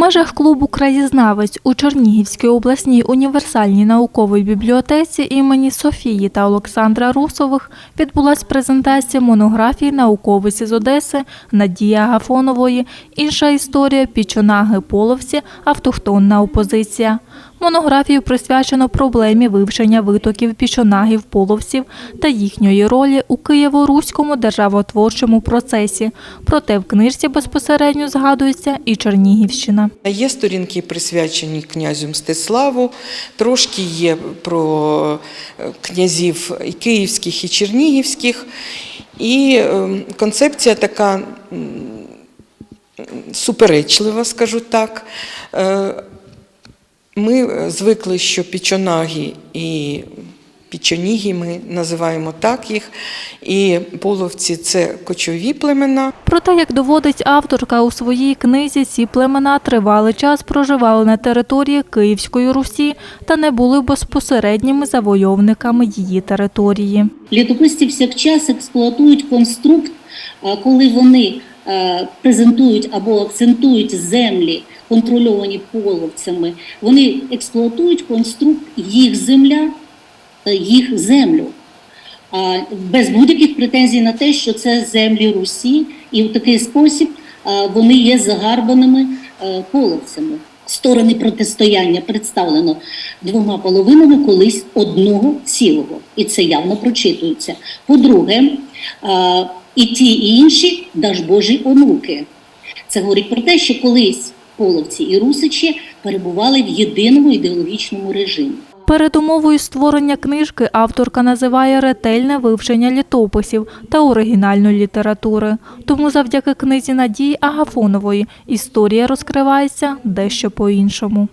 межах клубу Краєзнавець у Чернігівській обласній універсальній науковій бібліотеці імені Софії та Олександра Русових відбулася презентація монографії науковиці з Одеси Надії Агафонової Інша історія Пічонаги Половці Автохтонна опозиція. Монографію присвячено проблемі вивчення витоків пічонагів половців та їхньої ролі у Києво-Руському державотворчому процесі. Проте в книжці безпосередньо згадується і Чернігівщина. Є сторінки присвячені князю Мстиславу, трошки є про е, князів і київських і чернігівських. І е, концепція така суперечлива, скажу так. Е, Ми звикли, що пічонаги і пічоніги, ми називаємо так їх, і половці це кочові племена. Проте, як доводить авторка у своїй книзі, ці племена тривалий час проживали на території Київської Русі та не були безпосередніми завойовниками її території. Літописці всякчас експлуатують конструкт, а, коли вони е, презентують або акцентують землі, контрольовані половцями. Вони експлуатують конструкт їх земля, їх землю. Без будь-яких претензій на те, що це землі Русі, і в такий спосіб вони є загарбаними е, половцями. Сторони протистояння представлено двома половинами колись одного цілого, і це явно прочитується. По-друге, і ті, і інші даж онуки. Це говорить про те, що колись половці і русичі перебували в єдиному ідеологічному режимі. Передумовою створення книжки авторка називає ретельне вивчення літописів та оригінальної літератури. Тому завдяки книзі Надії Агафонової історія розкривається дещо по-іншому.